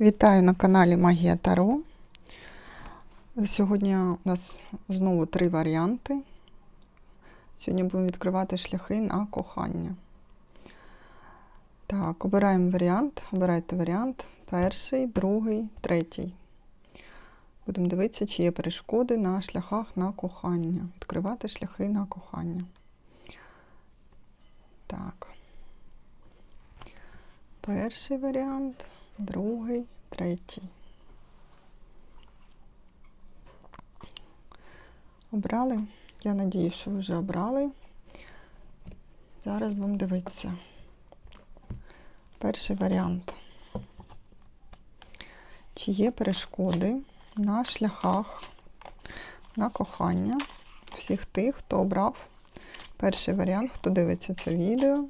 Вітаю на каналі Магія Таро. Сьогодні у нас знову три варіанти. Сьогодні будемо відкривати шляхи на кохання. Так, обираємо варіант. Обирайте варіант. Перший, другий, третій. Будемо дивитися, чи є перешкоди на шляхах на кохання. Відкривати шляхи на кохання. Так. Перший варіант, другий, третій. Обрали? Я надію, що ви вже обрали. Зараз будемо дивитися. Перший варіант. Чи є перешкоди на шляхах на кохання всіх тих, хто обрав перший варіант, хто дивиться це відео?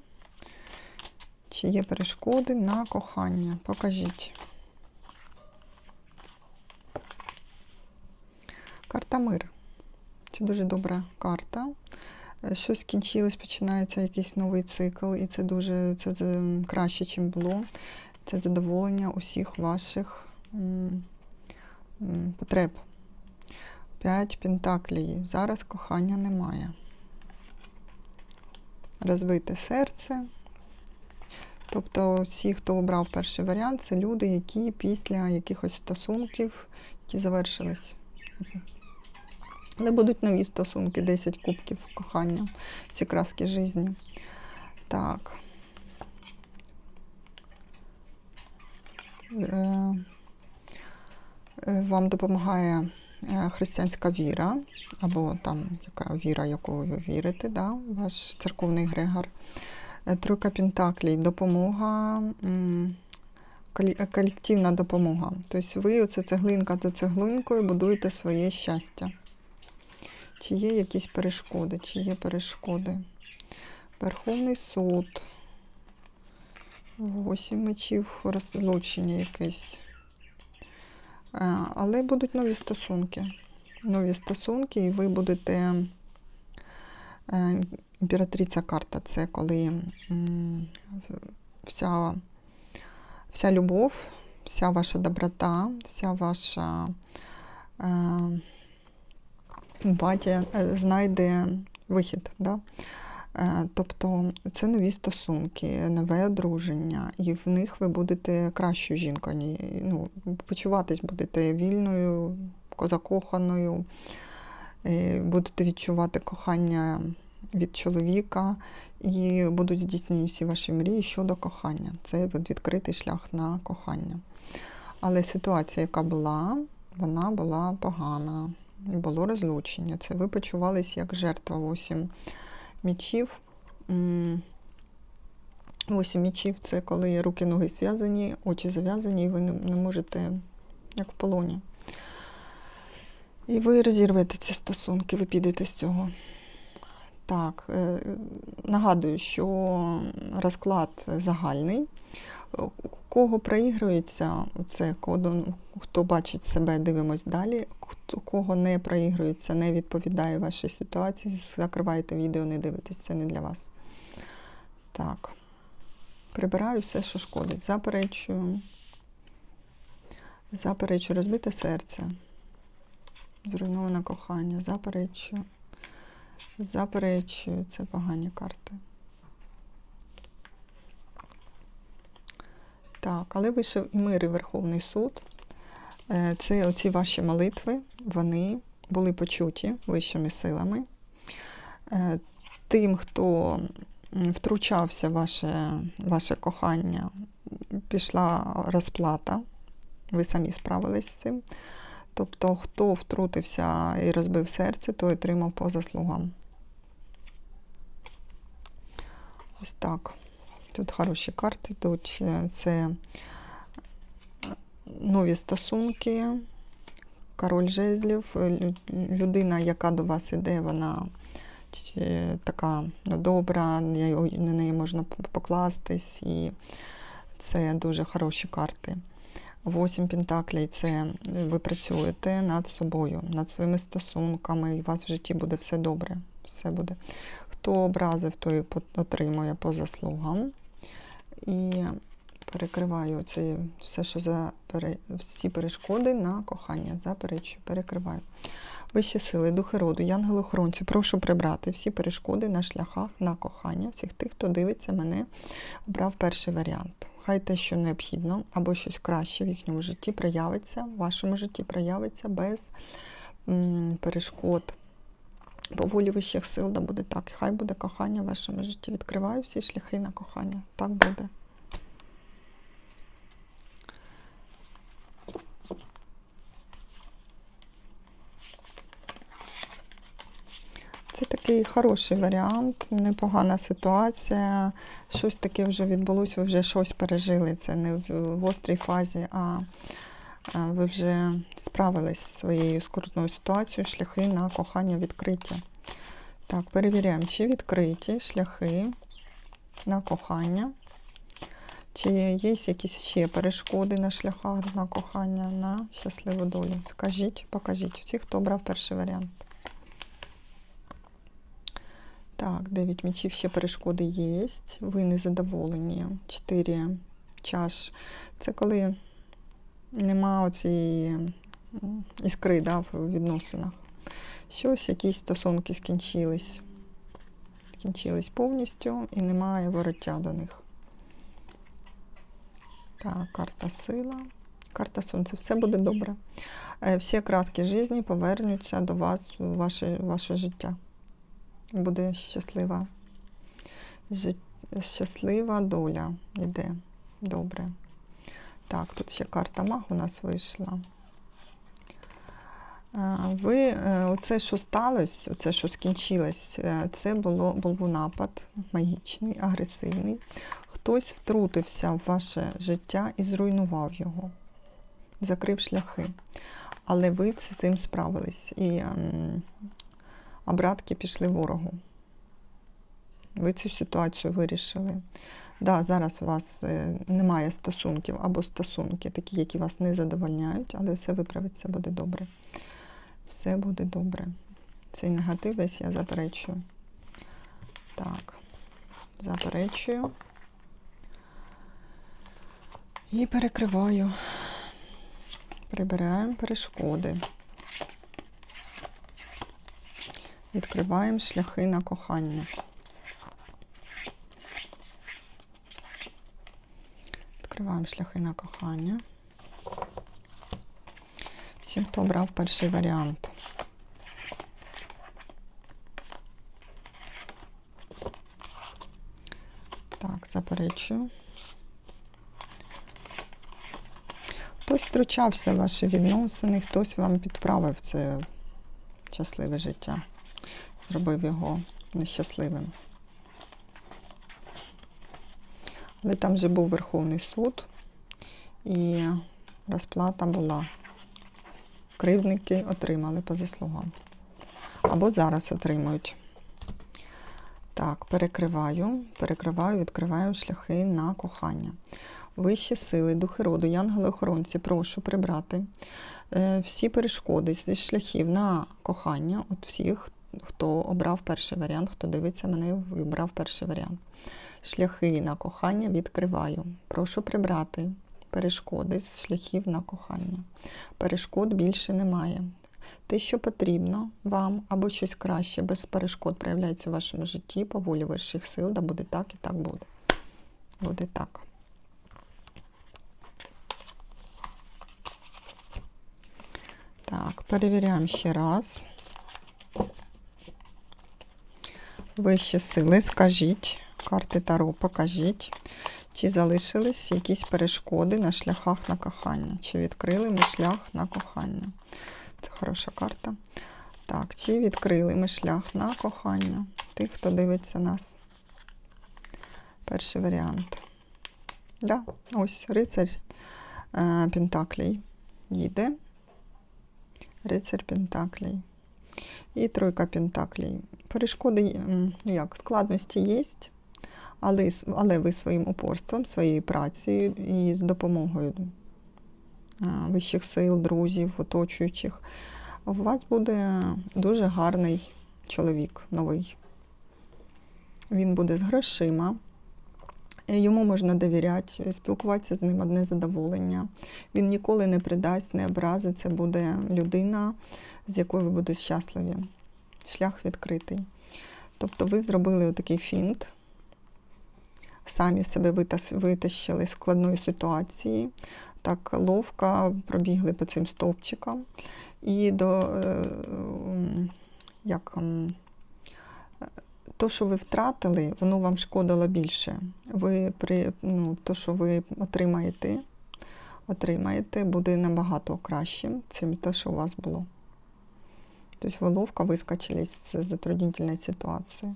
Чи є перешкоди на кохання? Покажіть. Карта мир. Це дуже добра карта. Е, Щось скінчилось, починається якийсь новий цикл, і це дуже це, це краще, ніж було. Це задоволення усіх ваших м, м, потреб. П'ять пентаклів. Зараз кохання немає. Розбите серце. Тобто всі, хто обрав перший варіант, це люди, які після якихось стосунків, які завершились. Але будуть нові стосунки, 10 кубків кохання, всі краски житті. Так. Е, е, Вам допомагає е, християнська віра, або там яка віра, якою ви вірите, да? ваш церковний Грегор. Е, Тройка Пентаклей, допомога, е, колективна допомога. Тобто ви оце цеглинка за цеглинкою будуєте своє щастя. Чи є якісь перешкоди? Чи є перешкоди? Верховний суд. Восім мечів, розлучення якесь. Е, Але будуть нові стосунки. Нові стосунки, і ви будете. Е, Імператриця карта це коли вся, вся любов, вся ваша доброта, вся ваша емпатія е, знайде вихід. Да? Е, Тобто це нові стосунки, нове одруження, і в них ви будете кращою жінкою. Ну, почуватись будете вільною, закоханою, будете відчувати кохання від чоловіка, і будуть здійснені всі ваші мрії щодо кохання. Це відкритий шлях на кохання. Але ситуація, яка була, вона була погана. Було розлучення. Це ви почувались як жертва 8 мічів. Восім мічів це коли руки, ноги зв'язані, очі зав'язані, і ви не можете, як в полоні. І ви розірвете ці стосунки, ви підете з цього. Так, е, нагадую, що розклад загальний. У кого проігрується, це хто бачить себе, дивимось далі. У кого не проігрується, не відповідає вашій ситуації, закривайте відео, не дивитесь, це не для вас. Так. Прибираю все, що шкодить. Заперечую. Заперечую розбите серце. Зруйноване кохання. Заперечую. Заперечую. Це погані карти. Так, але вийшов і мир, і Верховний суд. Е, Це оці ваші молитви, вони були почуті вищими силами. Е, Тим, хто втручався в ваше, ваше кохання, пішла розплата. Ви самі справились з цим. Тобто, хто втрутився і розбив серце, той отримав по заслугам. Ось так. Тут хороші карти йдуть. Е, Це нові стосунки, король жезлів, е, людина, яка до вас іде, вона така добра, на неї- можна покластись, і це дуже хороші карти. Восім пентаклей це ви працюєте над собою, над своїми стосунками, і у вас в житті буде все добре. Все буде. Хто образив, той отримує по заслугам. І Перекриваю це все, що за всі перешкоди на кохання. Заперечую, перекриваю. Вищі сили, духи роду, янголи-охоронці, прошу прибрати всі перешкоди на шляхах на кохання всіх тих, хто дивиться мене, обрав перший варіант. Хай те, що необхідно, або щось краще в їхньому житті проявиться, в вашому житті проявиться без перешкод. По волі вищих сил да буде так. Хай буде кохання в вашому житті. Відкриваю всі шляхи на кохання. Так буде. Це такий хороший варіант, непогана ситуація. Щось таке вже відбулося, ви вже щось пережили. Це не в, острій фазі, а ви вже справились зі своєю скрутною ситуацією, шляхи на кохання відкриті. Так, перевіряємо, чи відкриті шляхи на кохання, чи є якісь ще перешкоди на шляхах на кохання, на щасливу долю. Скажіть, покажіть всі, хто обрав перший варіант. Так, 9 мечів, ще перешкоди є. Ви незадоволені. 4 чаш. Це коли нема оцієї іскри да, в відносинах. Щось, якісь стосунки скінчились. Скінчились повністю і немає вороття до них. Так, карта сила, карта сонця. Все буде добре. Е, Всі краски житті повернуться до вас у ваше, ваше життя. Буде щаслива. жит- Щаслива доля йде. Добре. Так, тут ще карта маг у нас вийшла. Е, Ви, е, оце, що сталося, оце, що скінчилось, е, це було, був напад магічний, агресивний. Хтось втрутився в ваше життя і зруйнував його, закрив шляхи. Але ви з цим справились. І ем, обратки пішли ворогу. Ви цю ситуацію вирішили. Да, зараз у вас е, немає стосунків або стосунки, такі, які вас не задовольняють, але все виправиться, буде добре. Все буде добре. Цей негатив весь я заперечую. Так, заперечую. І перекриваю. Прибираємо перешкоди. Відкриваємо шляхи на кохання. Відкриваємо шляхи на кохання. Всім, хто обрав перший варіант. Так, заперечую. Хтось втручався в ваші відносини, хтось вам підправив це щасливе життя, зробив його нещасливим. Але там вже був Верховний суд, і розплата була. Кривдники отримали по заслугам. Або зараз отримують. Так, перекриваю, перекриваю, відкриваю шляхи на кохання. Вищі сили, духи роду, янголи-охоронці, прошу прибрати е, всі перешкоди зі шляхів на кохання, от всіх, хто обрав перший варіант, хто дивиться мене і обрав перший варіант. Шляхи на кохання відкриваю. Прошу прибрати перешкоди з шляхів на кохання. Перешкод більше немає. Те, що потрібно вам, або щось краще, без перешкод проявляється у вашому житті по волі вищих сил, да буде так і так буде. Буде так. Так, перевіряємо ще раз. Вищі сили, скажіть, карти Таро покажіть, чи залишились якісь перешкоди на шляхах на кохання, чи відкрили ми шлях на кохання. Це хороша карта. Так, чи відкрили ми шлях на кохання тих, хто дивиться нас? Перший варіант. Да, ось рицарь е, Пентаклей їде. Рицарь Пентаклей. І тройка Пентаклей. Перешкоди, ну як, складності є, але, але ви своїм упорством, своєю працею і з допомогою вищих сил, друзів, оточуючих, у вас буде дуже гарний чоловік новий. Він буде з грошима, Йому можна довіряти, спілкуватися з ним одне задоволення. Він ніколи не придасть, не образить. Це буде людина, з якою ви будете щасливі. Шлях відкритий. Тобто ви зробили такий фінт, самі себе витащили з складної ситуації, так ловко пробігли по цим стовпчикам. І до е, як. То, що ви втратили, воно вам шкодило більше. Ви при ну, то, що ви отримаєте, отримаєте, буде набагато кращим, чим те, що у вас було. Тобто ви ловко вискочили з затруднительної ситуації.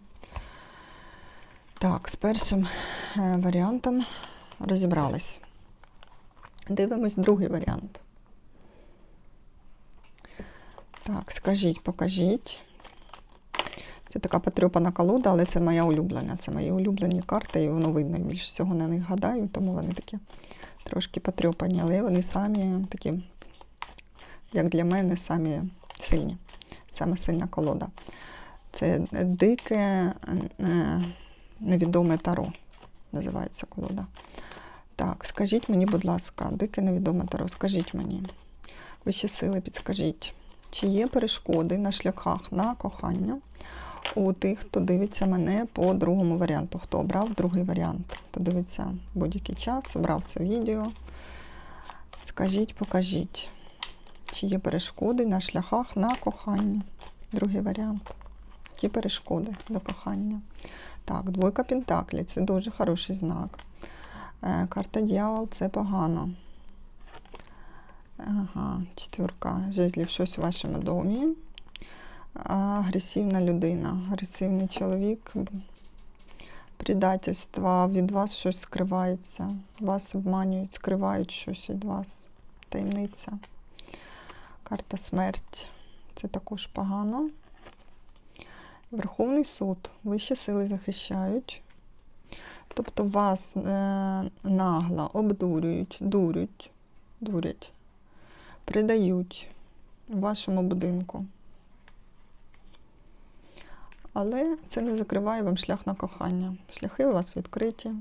Так, з першим е, варіантом розібрались. Дивимось другий варіант. Так, скажіть, покажіть. Це така потрьопана колода, але це моя улюблена. Це мої улюблені карти, і воно видно більше всього на них гадаю, тому вони такі трошки потрьопані, але вони самі такі, як для мене, самі сильні. Саме сильна колода. Це дике е, невідоме таро, називається колода. Так, скажіть мені, будь ласка, дике невідоме таро, скажіть мені, вищі сили, підскажіть, чи є перешкоди на шляхах на кохання у тих, хто дивиться мене по другому варіанту, хто обрав другий варіант, хто дивиться будь-який час, обрав це відео. Скажіть, покажіть, чи є перешкоди на шляхах на кохання. Другий варіант. Які перешкоди до кохання? Так, двойка Пентаклі це дуже хороший знак. Е, Карта дьявол це погано. Ага, четверка жезлів щось у вашому домі. Агресивна людина, агресивний чоловік, предательство, від вас щось скривається, вас обманюють, скривають щось від вас. Таємниця. Карта смерть. Це також погано. Верховний суд. Вищі сили захищають. Тобто вас е, нагло обдурюють, дурять, дурять, придають у вашому будинку. Але це не закриває вам шлях на кохання. Шляхи у вас відкриті. Е,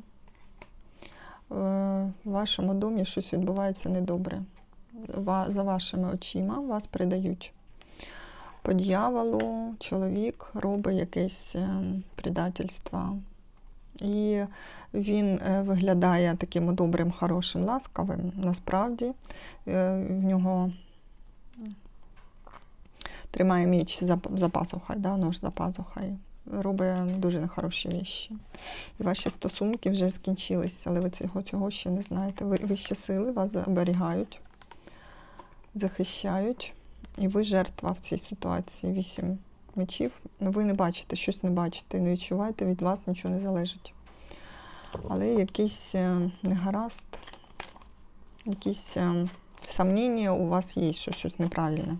В вашому домі щось відбувається недобре. За вашими очима вас придають. По дьяволу чоловік робить якесь е, предательство. І він е, виглядає таким добрим, хорошим, ласкавим. Насправді в нього тримає міч за, за пазухою, да, нож за пазухою. Робить дуже нехороші віші. І ваші стосунки вже скінчились, але ви цього, цього ще не знаєте. Ви вищі сили вас оберігають, захищають, і ви жертва в цій ситуації. Вісім мечів. Ви не бачите, щось не бачите, не відчуваєте, від вас нічого не залежить. Але якийсь е, негаразд, якісь е, у вас є, що щось неправильне.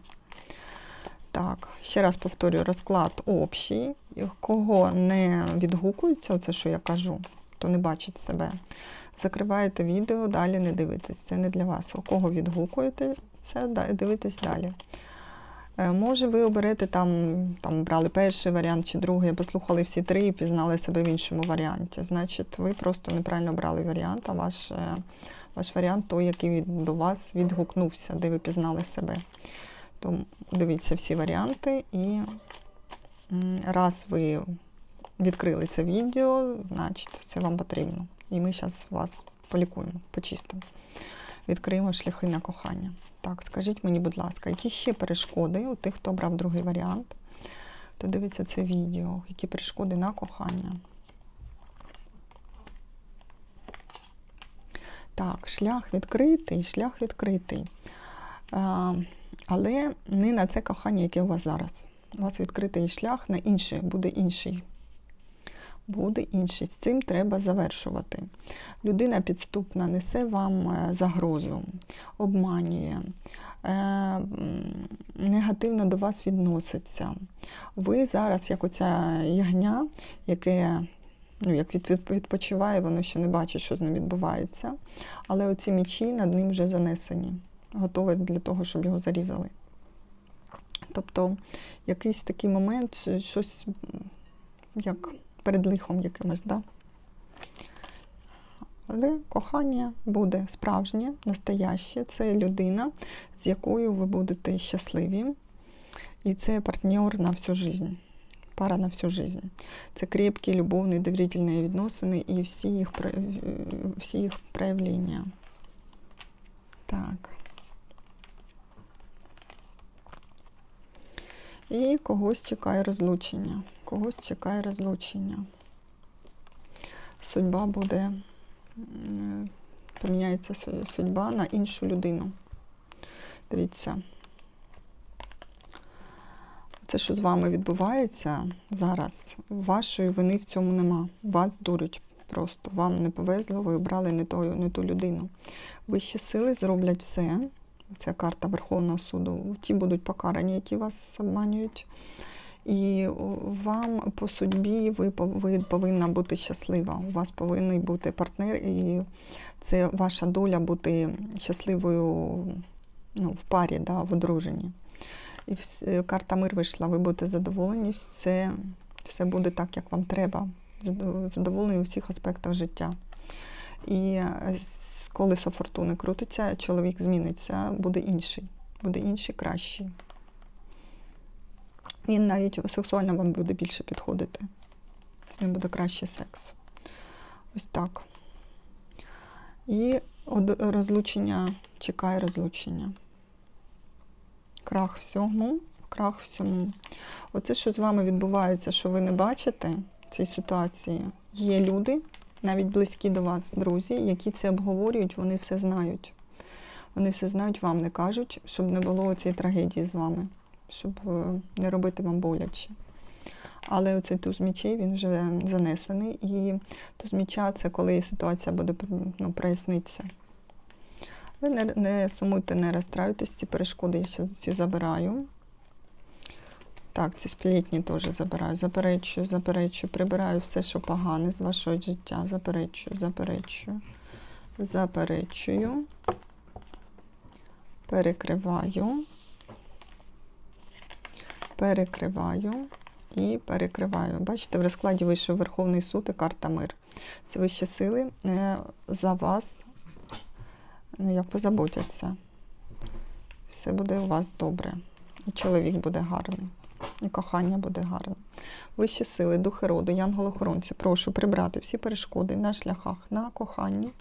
Так, ще раз повторюю, розклад общий. Кого не відгукується, оце що я кажу, хто не бачить себе, закриваєте відео, далі не дивитесь. Це не для вас. У кого відгукуєте, це дивитесь далі. Е, Може, ви оберете там, там брали перший варіант чи другий, послухали всі три і пізнали себе в іншому варіанті. Значить, ви просто неправильно обрали варіант, а ваш, е, ваш варіант той, який до вас відгукнувся, де ви пізнали себе. Тому дивіться всі варіанти і раз ви відкрили це відео, значить це вам потрібно. І ми зараз вас полікуємо, почистимо. Відкриємо шляхи на кохання. Так, скажіть мені, будь ласка, які ще перешкоди у тих, хто обрав другий варіант, хто дивиться це відео, які перешкоди на кохання? Так, шлях відкритий, шлях відкритий. Але не на це кохання, яке у вас зараз. У вас відкритий шлях на інше, буде інший. Буде інший. З цим треба завершувати. Людина підступна несе вам е, загрозу, обманює, е, негативно до вас відноситься. Ви зараз, як оця ягня, яке ну, як від, від- відпочиває, воно ще не бачить, що з ним відбувається. Але оці мічі над ним вже занесені, готові для того, щоб його зарізали. Тобто якийсь такий момент, щось як перед лихом якимось, да? Але кохання буде справжнє, настояще. Це людина, з якою ви будете щасливі. І це партнер на всю жизнь. Пара на всю жизнь. Це крепкі, любовні, довірительні відносини і всі їх, всі їх проявлення. Так. І когось чекає розлучення. Когось чекає розлучення. Судьба буде, поміняється судьба на іншу людину. Дивіться. Це, що з вами відбувається зараз, вашої вини в цьому нема. Вас дурять просто. Вам не повезло, ви обрали не не ту людину. Вищі сили зроблять все. Це карта Верховного суду. Ті будуть покарані, які вас обманюють. І вам по судьбі ви, ви повинна бути щаслива. У вас повинен бути партнер, і це ваша доля бути щасливою ну, в парі, да, в одруженні. І вс- карта мир вийшла, ви будете задоволені, все, все буде так, як вам треба. Задоволені у всіх аспектах життя. І е, колесо фортуни крутиться, чоловік зміниться, буде інший, буде інший, кращий. Він навіть сексуально вам буде більше підходити. З ним буде кращий секс. Ось так. І розлучення чекає розлучення. Крах всьому, крах всьому. Оце, що з вами відбувається, що ви не бачите цієї ситуації. Є люди, навіть близькі до вас, друзі, які це обговорюють, вони все знають. Вони все знають, вам не кажуть, щоб не було цієї трагедії з вами, щоб е, не робити вам боляче. Але оцей туз мічей, він вже занесений. І туз міча це коли ситуація буде ну, проясниться. Ви не, не сумуйте, не розстраюйтесь, ці перешкоди я ще ці забираю. Так, ці сплітні теж забираю. Заперечую, заперечую, прибираю все, що погане з вашого життя. Заперечую, заперечую, заперечую, перекриваю, перекриваю і перекриваю. Бачите, в розкладі вийшов Верховний суд і карта мир. Це вищі сили е, за вас ну, як позаботяться. Все буде у вас добре. І чоловік буде гарний, і кохання буде гарне. Вищі сили, духи роду, янголохоронці, прошу прибрати всі перешкоди на шляхах на коханні.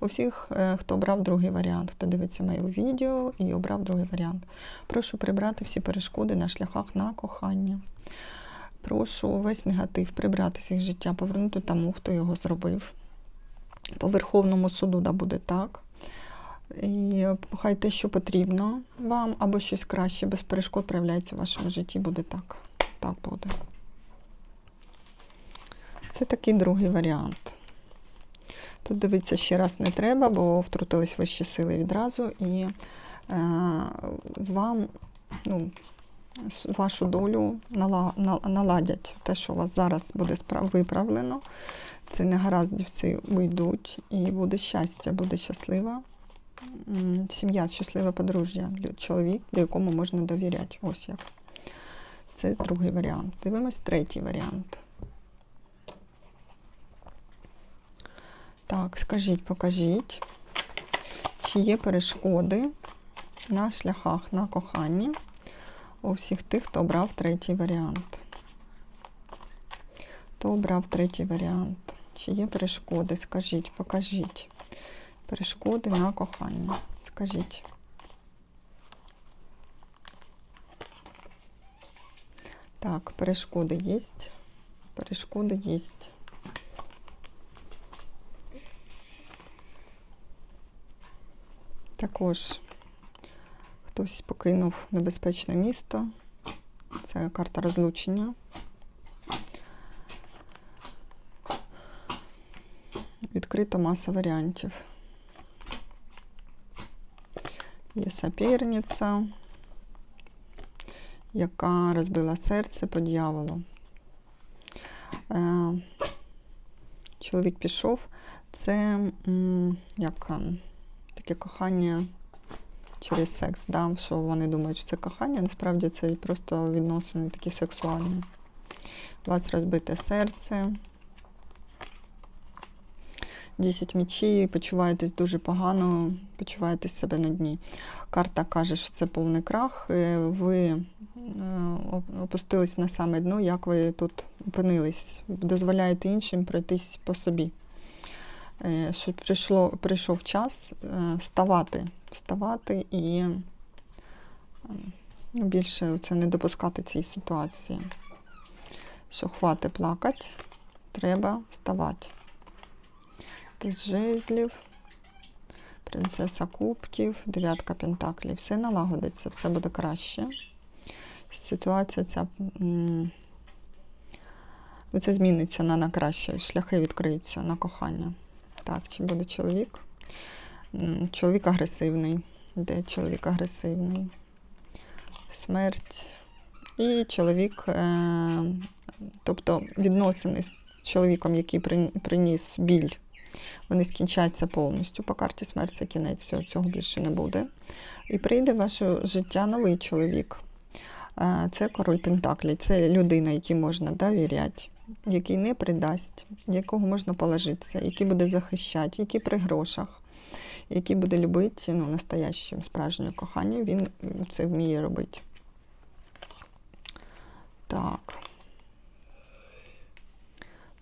У всіх, е, хто обрав другий варіант, хто дивиться моє відео і обрав другий варіант. Прошу прибрати всі перешкоди на шляхах на кохання. Прошу весь негатив прибрати з їх життя, повернути тому, хто його зробив. По Верховному суду да буде так. І хай те, що потрібно вам, або щось краще, без перешкод проявляється в вашому житті, буде так. Так буде. Це такий другий варіант. Тут дивитися ще раз не треба, бо втрутились вищі сили відразу, і е, вам ну, вашу долю нала, на- наладять. Те, що у вас зараз буде виправлено, це негаразді всі уйдуть, і буде щастя, буде щаслива сім'я, щасливе подружжя, чоловік, якому можна довіряти. Ось як. Це другий варіант. Дивимось третій варіант. Так, скажіть, покажіть, чи є перешкоди на шляхах на коханні у всіх тих, хто обрав третій варіант. Хто обрав третій варіант? Чи є перешкоди? Скажіть, покажіть. Перешкоди на кохання. Скажіть. Так, перешкоди є. Перешкоди є. Також хтось покинув небезпечне місто. Це карта розлучення. Відкрито маса варіантів. Є соперниця, яка розбила серце по дьяволу. Е, чоловік пішов. Це як е, таке кохання через секс. Да? Що вони думають, що це кохання, насправді це просто відносини такі сексуальні. У вас розбите серце. 10 мічі, почуваєтесь дуже погано, почуваєтесь себе на дні. Карта каже, що це повний крах. е, Ви е, опустились на саме дно, як ви тут опинились. Дозволяєте іншим пройтись по собі. Е, Що прийшло, прийшов час вставати, вставати і е, ну, більше це не допускати цієї ситуації. Що хвати плакати, треба вставати. Туз жезлів, принцеса кубків, дев'ятка пентаклів. Все налагодиться, все буде краще. Ситуація ця. Це зміниться на, на краще, шляхи відкриються на кохання. Так, чи буде чоловік? Чоловік агресивний. Де чоловік агресивний? Смерть. І чоловік, е, тобто відносини з чоловіком, який приніс біль, вони скінчаться повністю. По карті смерть це кінець, цього більше не буде. І прийде в ваше життя новий чоловік. Е, Це король Пентаклі, це людина, якій можна довіряти, який не придасть, якого можна положитися, який буде захищати, який при грошах, який буде любити ну, настоящим справжнє кохання, він це вміє робити. Так.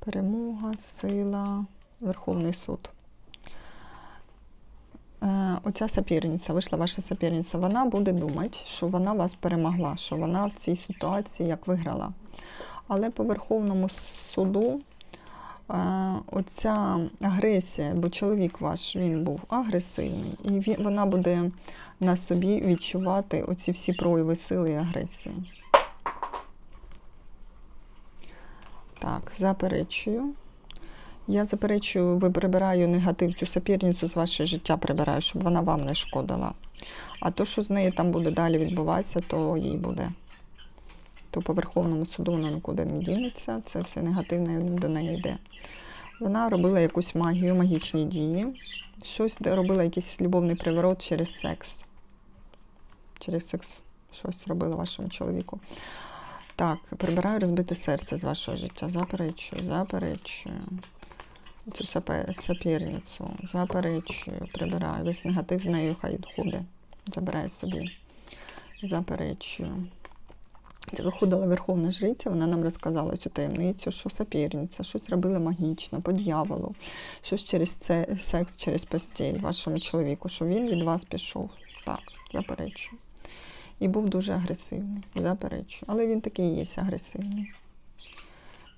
Перемога, сила, Верховний суд. Е, Оця соперниця, вийшла ваша соперниця, вона буде думати, що вона вас перемогла, що вона в цій ситуації як виграла. Але по Верховному суду е, оця агресія, бо чоловік ваш він був агресивний, і він, вона буде на собі відчувати оці всі прояви сили і агресії. Так, заперечую. Я заперечую, ви прибираю негатив цю соперницю з вашого життя прибираю, щоб вона вам не шкодила. А то, що з нею там буде далі відбуватися, то їй буде. То по Верховному суду воно нікуди не дінеться, це все негативне до неї йде. Вона робила якусь магію, магічні дії, щось робила якийсь любовний приворот через секс. Через секс щось робила вашому чоловіку. Так, прибираю розбите серце з вашого життя. Заперечую, заперечую. Цю соперницю. Заперечую, прибираю. Весь негатив з нею хай ходить. Забирай собі. Заперечую. Це виходила Верховна Жриця, вона нам розказала цю таємницю, що соперниця, щось робила магічно, по дьяволу, щось через це секс, через постіль вашому чоловіку, що він від вас пішов. Так, заперечую. І був дуже агресивний, заперечую. Але він такий є агресивний.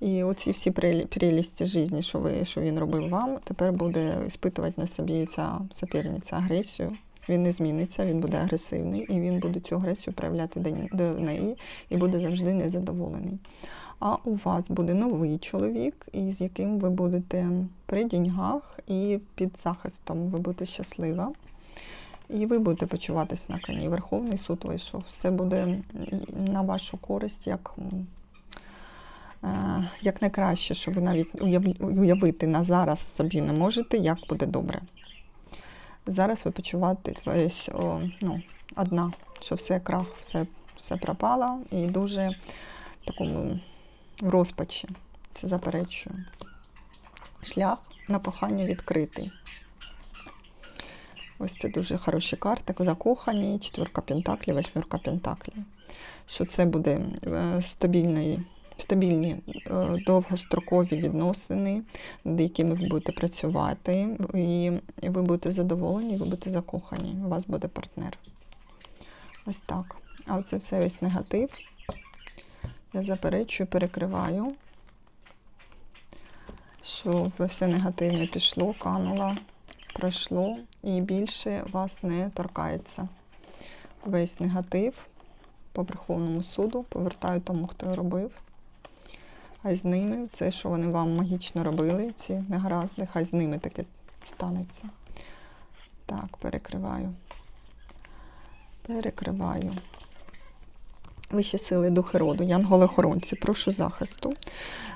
І оці всі прелісті житті, що, ви, що він робив вам, тепер буде іспитувати на собі ця соперниця агресію. Він не зміниться, він буде агресивний, і він буде цю агресію проявляти до, неї і буде завжди незадоволений. А у вас буде новий чоловік, із яким ви будете при деньгах і під захистом. Ви будете щаслива. І ви будете почуватись на коні. Верховний суд вийшов. Все буде на вашу користь, як, як найкраще, що ви навіть уявити на зараз собі не можете, як буде добре. Зараз ви почуваєтесь о, ну, одна, що все крах, все, все пропало і дуже в такому розпачі. Це заперечую. Шлях на кохання відкритий. Ось це дуже хороші карти. Закохані, четверка пентаклів, восьмерка пентаклів. Що це буде е, стабільний, стабільні е, довгострокові відносини, над якими ви будете працювати, і ви будете задоволені, ви будете закохані. У вас буде партнер. Ось так. А оце все весь негатив. Я заперечую, перекриваю, що все негативне пішло, кануло пройшло і більше вас не торкається. Весь негатив по Верховному суду повертаю тому, хто його робив. Хай з ними, це, що вони вам магічно робили, ці негаразди, хай з ними таке станеться. Так, перекриваю. Перекриваю. Вищі сили духи роду, янголи-охоронці, прошу захисту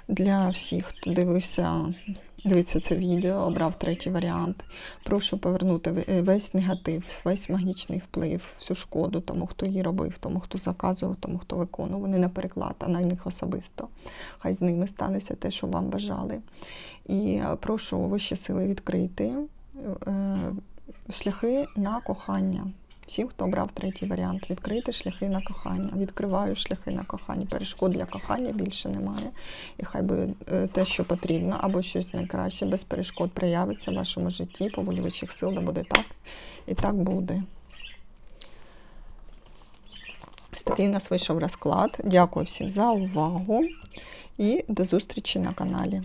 для всіх, хто дивився дивиться це відео, обрав третій варіант. Прошу повернути е, весь негатив, весь магічний вплив, всю шкоду тому, хто її робив, тому, хто заказував, тому, хто виконував. Не на переклад, а на них особисто. Хай з ними станеться те, що вам бажали. І е, прошу вищі сили відкрити е, шляхи на кохання. Всім, хто обрав третій варіант, відкрити шляхи на кохання. Відкриваю шляхи на кохання. Перешкод для кохання більше немає. І хай би е, те, що потрібно, або щось найкраще, без перешкод проявиться в вашому житті, по волі вищих сил, да буде так. І так буде. Ось такий у нас вийшов розклад. Дякую всім за увагу і до зустрічі на каналі.